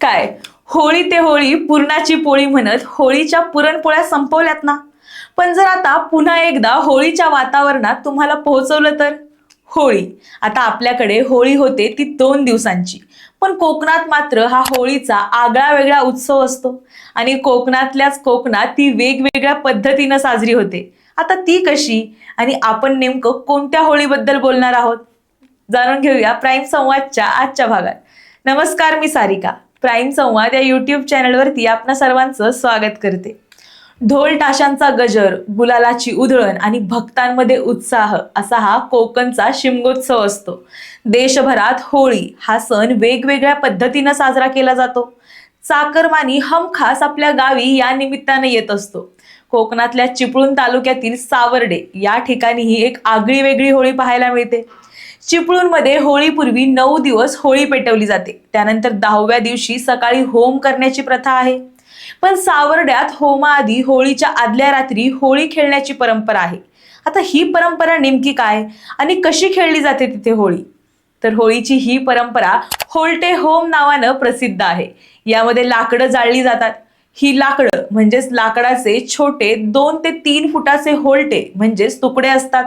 काय? होळी ते होळी पुरणाची पोळी म्हणत होळीच्या पुरणपोळ्या संपवल्यात ना? पण जर आता पुन्हा एकदा होळीच्या वातावरणात तुम्हाला पोहोचवलं तर? होळी. आता आपल्याकडे होळी होते ती दोन दिवसांची. पण कोकणात मात्र हा होळीचा आगळा वेगळा उत्सव असतो. आणि कोकणातल्याच कोकणात ती वेगवेगळ्या पद्धतीनं साजरी होते. आता ती कशी? आणि आपण नेमकं कोणत्या होळीबद्दल बोलणार आहोत? जाणून घेऊया प्राईम संवादच्या आजच्या भागात. नमस्कार मी सारिका. प्राईम संवाद या युट्यूब चॅनलवरती आपणा सर्वांचं स्वागत करते. ढोल टाशांचा गजर गुलालाची उधळण आणि भक्तांमध्ये उत्साह असा हा कोकणचा शिमगोत्सव असतो. देशभरात होळी हा सण वेगवेगळ्या पद्धतीनं साजरा केला जातो. चाकरमानी हमखास आपल्या गावी या निमित्ताने येत असतो. कोकणातल्या चिपळूण तालुक्यातील सावर्डे या ठिकाणी ही एक आगळी वेगळी होळी पाहायला मिळते. चिपळूणमध्ये होळीपूर्वी नऊ दिवस होळी पेटवली जाते. त्यानंतर दहाव्या दिवशी सकाळी होम करण्याची प्रथा आहे. पण सावर्ड्यात होमाआधी होळीच्या आदल्या रात्री होळी खेळण्याची परंपरा आहे. आता ही परंपरा नेमकी काय आणि कशी खेळली जाते तिथे होळी? तर होळीची ही परंपरा होल्टे होम नावानं प्रसिद्ध आहे. यामध्ये लाकडं जाळली जातात. ही लाकडं म्हणजेच लाकडाचे छोटे दोन ते तीन फुटाचे होलटे म्हणजेच तुकडे असतात.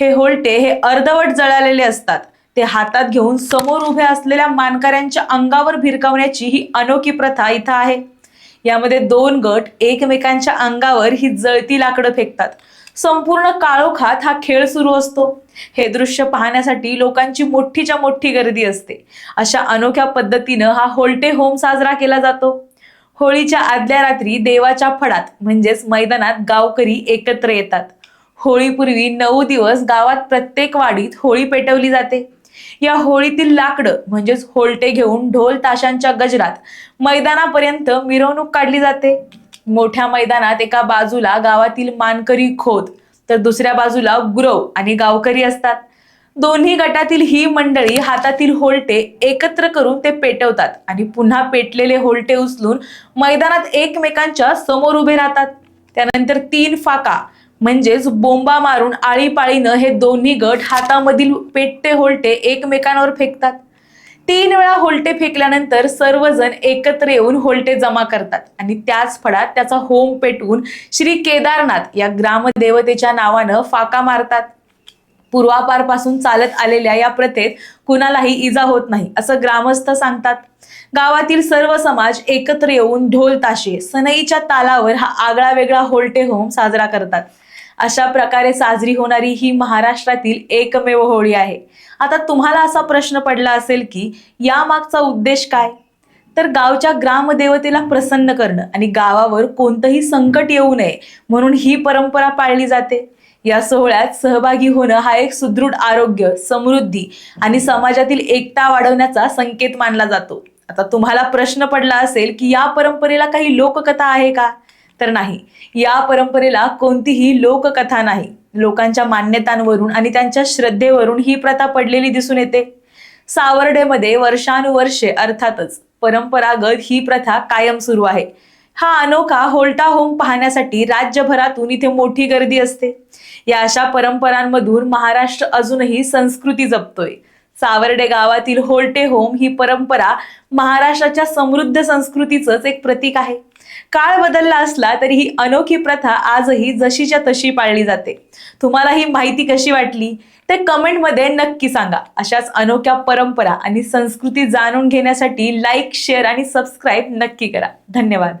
हे होलटे हे अर्धवट जळालेले असतात. ते हातात घेऊन समोर उभ्या असलेल्या मानकऱ्यांच्या अंगावर भिरकावण्याची ही अनोखी प्रथा इथं आहे. यामध्ये दोन गट एकमेकांच्या अंगावर ही जळती लाकडं फेकतात. संपूर्ण काळोखात हा खेळ सुरू असतो. हे दृश्य पाहण्यासाठी लोकांची मोठीच्या मोठी गर्दी असते. अशा अनोख्या पद्धतीनं हा होल्टे होम साजरा केला जातो. होळीच्या आदल्या रात्री देवाच्या फडात म्हणजेच मैदानात गावकरी एकत्र येतात. होळीपूर्वी नऊ दिवस गावात प्रत्येक वाडीत होळी पेटवली जाते. या होळीतील लाकडं म्हणजेच होलटे घेऊन ढोल ताशांच्या गजरात मैदानापर्यंत मिरवणूक काढली जाते. मोठ्या मैदानात एका बाजूला गावातील मानकरी खोत तर दुसऱ्या बाजूला गुरव आणि गावकरी असतात. दोन्ही गटातील ही मंडळी हातातील होलटे एकत्र करून ते पेटवतात आणि पुन्हा पेटलेले होलटे उचलून मैदानात एकमेकांच्या समोर उभे राहतात. त्यानंतर तीन फाका म्हणजेच बोंबा मारून आळीपाळीनं हे दोन्ही गट हातामधील पेटते होलटे एकमेकांवर फेकतात. तीन वेळा होलटे फेकल्यानंतर सर्वजण एकत्र येऊन होलटे जमा करतात आणि त्याच फडात त्याचा होम पेटवून श्री केदारनाथ या ग्रामदेवतेच्या नावानं फाका मारतात. पूर्वापारपासून चालत आलेल्या या प्रथेत कुणालाही इजा होत नाही असं ग्रामस्थ सांगतात. गावातील सर्व समाज एकत्र येऊन ढोल ताशे सनईच्या तालावर हा आगळा वेगळा होलटे होम साजरा करतात. अशा प्रकारे साजरी होणारी ही महाराष्ट्रातील एकमेव होळी आहे. आता तुम्हाला असा प्रश्न पडला असेल की यामागचा उद्देश काय? तर गावच्या ग्रामदेवतेला प्रसन्न करणं आणि गावावर कोणतंही संकट येऊ नये म्हणून ही परंपरा पाळली जाते. या सोहळ्यात सहभागी होणं हा एक सुदृढ आरोग्य समृद्धी आणि समाजातील एकता वाढवण्याचा संकेत मानला जातो. आता तुम्हाला प्रश्न पडला असेल की या परंपरेला काही लोककथा आहे का? तर नाही. या परंपरेला कोणतीही लोककथा नाही. लोकांच्या मान्यतांवरून आणि त्यांच्या श्रद्धेवरून ही प्रथा पडलेली दिसून येते. सावर्डेमध्ये वर्षानुवर्षे अर्थातच परंपरागत ही प्रथा कायम सुरू आहे. हा अनोखा होल्टा होम पाहण्यासाठी राज्यभरातून इथे मोठी गर्दी असते. या अशा परंपरांमधून महाराष्ट्र अजूनही संस्कृती जपतोय. सावर्डे गावातील होल्टे होम ही परंपरा महाराष्ट्राच्या समृद्ध संस्कृतीचंच एक प्रतीक आहे. काळ बदलला असला तरी ही अनोखी प्रथा आजही जशीच्या तशी पाळली जाते. तुम्हाला ही माहिती कशी वाटली? ते कमेंटमध्ये नक्की सांगा. अशाच अनोख्या परंपरा आणि संस्कृती जाणून घेण्यासाठी लाईक शेअर आणि सबस्क्राईब नक्की करा. धन्यवाद.